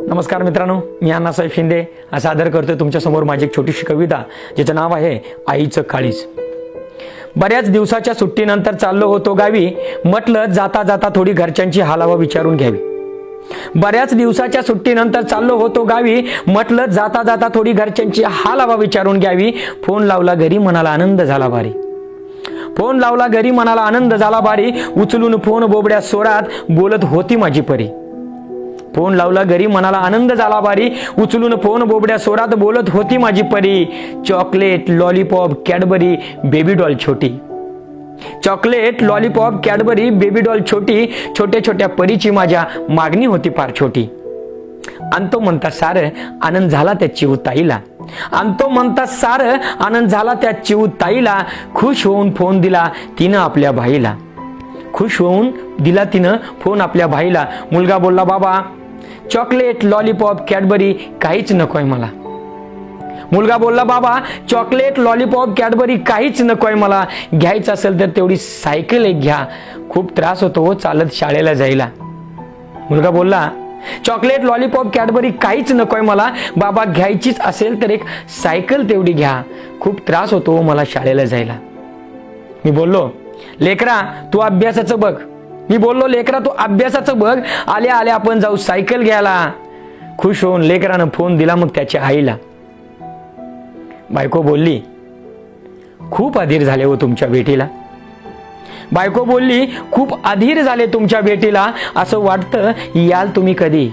नमस्कार मित्रांनो मी अण्णासाहेब शिंदे. हा आदर करतो तुमच्यासमोर माझी एक छोटीशी कविता जिचं नाव आहे आईचं काळीज बऱ्याच दिवसाच्या सुट्टीनंतर चाललो होतो गावी. म्हटलं जाता जाता थोडी घरच्यांची हालावा विचारून घ्यावी. बऱ्याच दिवसाच्या सुट्टीनंतर चाललो होतो गावी. म्हटलं जाता जाता थोडी घरच्यांची हालावा विचारून घ्यावी. फोन लावला घरी मनाला आनंद झाला भारी. फोन लावला घरी मनाला आनंद झाला भारी. उचलून फोन बोबड्या सोडात बोलत होती माझी परी. फोन लावला घरी मनाला आनंद झाला भारी उचलून फोन बोबड्या सोरात बोलत होती माझी परी. Chocolate lollipop Cadbury baby doll छोटी. Chocolate lollipop Cadbury baby doll छोटी छोट्या छोट्या परीची माझ्या मागणी होती फार छोटी. आणतो म्हणता सार आनंद झाला त्या चिवताईला आणतो म्हणता सार आनंद झाला त्या चिवताईला खुश होऊन फोन दिला तिनं आपल्या भाईला. खुश होऊन दिला तिनं फोन आपल्या भाईला. मुलगा बोलला बाबा चॉकलेट लॉलीपॉप कॅडबरी काहीच नकोय मला. मुलगा बोलला बाबा चॉकलेट लॉलीपॉप कॅडबरी काहीच नकोय मला. घ्यायचं असेल तर तेवढी सायकल एक घ्या. खूप त्रास होतो हो चालत शाळेला जायला. मुलगा बोलला चॉकलेट लॉलीपॉप कॅडबरी काहीच नकोय मला. बाबा घ्यायचीच असेल तर एक सायकल तेवढी घ्या. खूप त्रास होतो हो मला शाळेला जायला. मी बोललो लेकरा तू अभ्यासाचं बघ. मी बोललो लेकरा तू अभ्यासाचं बघ. आल्या आल्या आपण जाऊ सायकल घ्यायला. खुश होऊन लेकरानं फोन दिला मग त्याच्या आईला. बायको बोलली खूप अधीर झाले हो तुमच्या भेटीला. बायको बोलली खूप अधीर झाले तुमच्या भेटीला असं वाटतं याल तुम्ही कधी.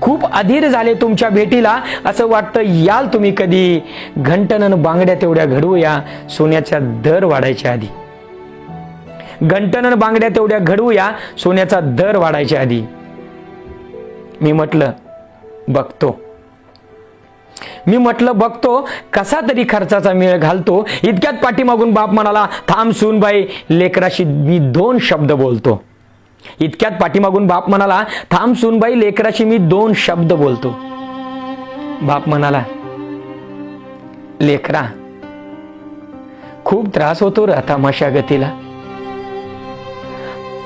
खूप अधीर झाले तुमच्या भेटीला असं वाटतं याल तुम्ही कधी. घंटनन बांगड्या तेवढ्या घडवूया सोन्याचा दर वाढायच्या आधी. घंटनन बांगड्या तेवढ्या घडवूया सोन्याचा दर वाढायच्या आधी. मी म्हटलं बघतो. मी म्हटलं बघतो कसा तरी खर्चाचा मेळ घालतो इतक्यात पाठीमागून बाप म्हणाला थांब सूनबाई लेकराशी मी दोन शब्द बोलतो. इतक्यात पाठीमागून बाप म्हणाला थांब सूनबाई लेकराशी मी दोन शब्द बोलतो. बाप म्हणाला लेकरा खूप त्रास होतो र आता मशागतीला.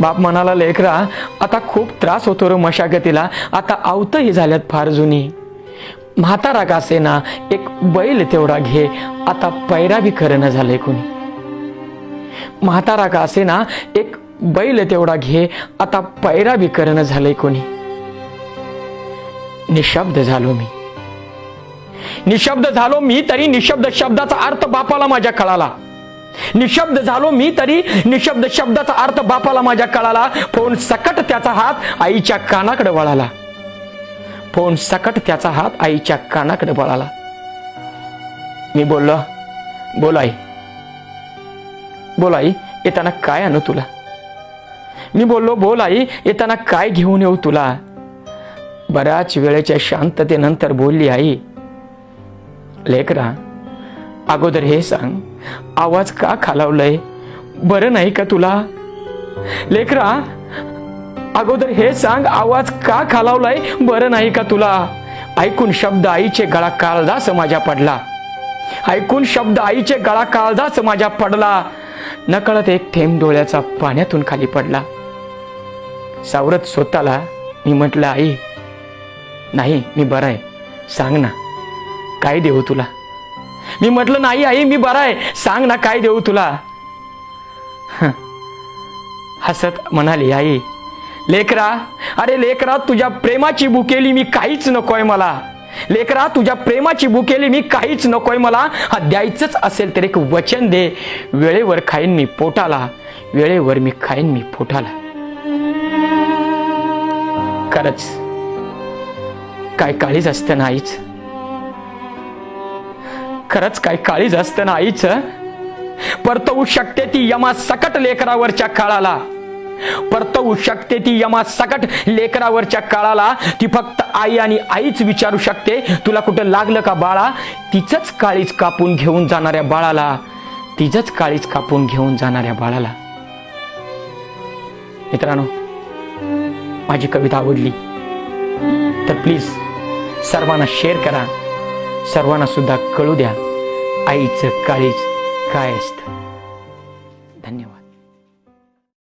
बाप म्हणाला लेकरा आता खूप त्रास होतो रे मशागतीला. आता आवतही झाल्यात फार जुनी. म्हातारा का ना एक बैल तेवढा घे. आता पैरा बी खरं न झालंय कोणी. म्हातारा का ना एक बैल तेवढा घे. आता पैरा बी करणं झालंय कोणी. निशब्द झालो मी. निशब्द झालो मी तरी निशब्द शब्दाचा अर्थ बापाला माझ्या कळाला. निशब्द झालो मी तरी. निशब्द शब्दाचा अर्थ बापाला माझ्या कळाला. फोन सकट त्याचा हात आईच्या कानाकडे वळाला. फोन सकट त्याचा हात आईच्या कानाकडे वळाला. मी बोललो बोल आई. बोल आई येताना काय आणू तुला? मी बोललो बोल आई येताना काय घेऊन येऊ तुला? बऱ्याच वेळेच्या शांततेनंतर बोलली आई लेकरा अगोदर हे सांग आवाज का खालावलंय? बरं नाही का तुला? लेकरा अगोदर हे सांग आवाज का खालावलाय? बरं नाही का तुला? ऐकून शब्द आईचे गळा काळदास माझ्या पडला. ऐकून शब्द आईचे गळा काळदास माझ्या पडला. नकळत एक थेंब डोळ्याचा पाण्यातून खाली पडला. सावरत स्वतःला मी म्हटलं आई नाही मी बरं आहे. सांग ना काय देऊ तुला? मी म्हटलं नाही आई मी बरा आहे. सांग ना काय देऊ तुला? हसत म्हणाली आई लेकरा अरे लेकरा तुझ्या प्रेमाची बुकेली मी काहीच नकोय मला. लेकरा तुझ्या प्रेमाची बुकेली मी काहीच नकोय मला. हा द्यायचंच असेल तर एक वचन दे. वेळेवर खाईन मी पोटाला. वेळेवर मी खाईन मी पोटाला. खरंच काय काळीच असतं ना आईच. खरंच काय काळीज असतं ना आईच? परतवू शकते ती यमा सकट लेकरावरच्या काळाला. परतवू शकते ती यमा सकट लेकरावरच्या काळाला. ती फक्त आई आणि आईच विचारू शकते तुला कुठं लागलं का बाळा? तिचंच काळीच कापून घेऊन जाणाऱ्या बाळाला. तिचंच काळीच कापून घेऊन जाणाऱ्या बाळाला. मित्रांनो माझी कविता आवडली. तर प्लीज सर्वांना शेअर करा. सर्वांना सुद्धा कळू द्या आईचं काळीज काय असतं